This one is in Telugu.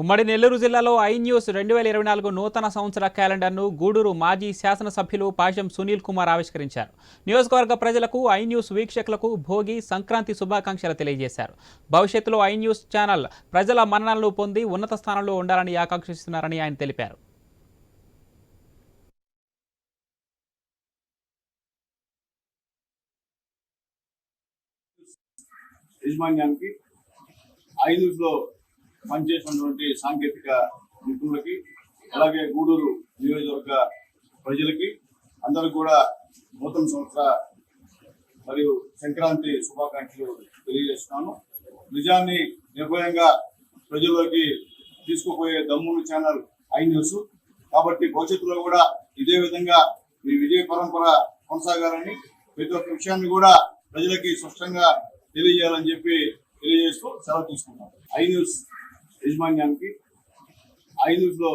ఉమ్మడి నెల్లూరు జిల్లాలో ఐ న్యూస్ రెండు వేల ఇరవై నాలుగు నూతన సంవత్సర క్యాలెండర్ను గూడూరు మాజీ శాసనసభ్యులు పాషం సునీల్ కుమార్ ఆవిష్కరించారు. నియోజకవర్గ ప్రజలకు ఐ న్యూస్ వీక్షకులకు భోగి సంక్రాంతి శుభాకాంక్షలు తెలియజేశారు. భవిష్యత్తులో ఐ న్యూస్ ఛానల్ ప్రజల మన్ననలు పొంది ఉన్నత స్థానంలో ఉండాలని ఆకాంక్షిస్తున్నారని ఆయన తెలిపారు. యాజమాన్యానికి ఐన్యూస్లో పనిచేసినటువంటి సాంకేతిక నిపుణులకి అలాగే గూడూరు నియోజకవర్గ ప్రజలకి అందరూ కూడా నూతన సంవత్సర మరియు సంక్రాంతి శుభాకాంక్షలు తెలియజేస్తున్నాను. నిజాన్ని నిర్భయంగా ప్రజల్లోకి తీసుకుపోయే దమ్ముల ఛానల్ ఐ న్యూస్ కాబట్టి భవిష్యత్తులో కూడా ఇదే విధంగా మీ విజయ పరంపర కొనసాగాలని ప్రతి ఒక్క విషయాన్ని కూడా ప్రజలకి స్పష్టంగా తెలియజేయాలని చెప్పి తెలియజేస్తూ సెలవు తీసుకున్నాను ఐ న్యూస్ యజమాన్యానికి ఐదులో లో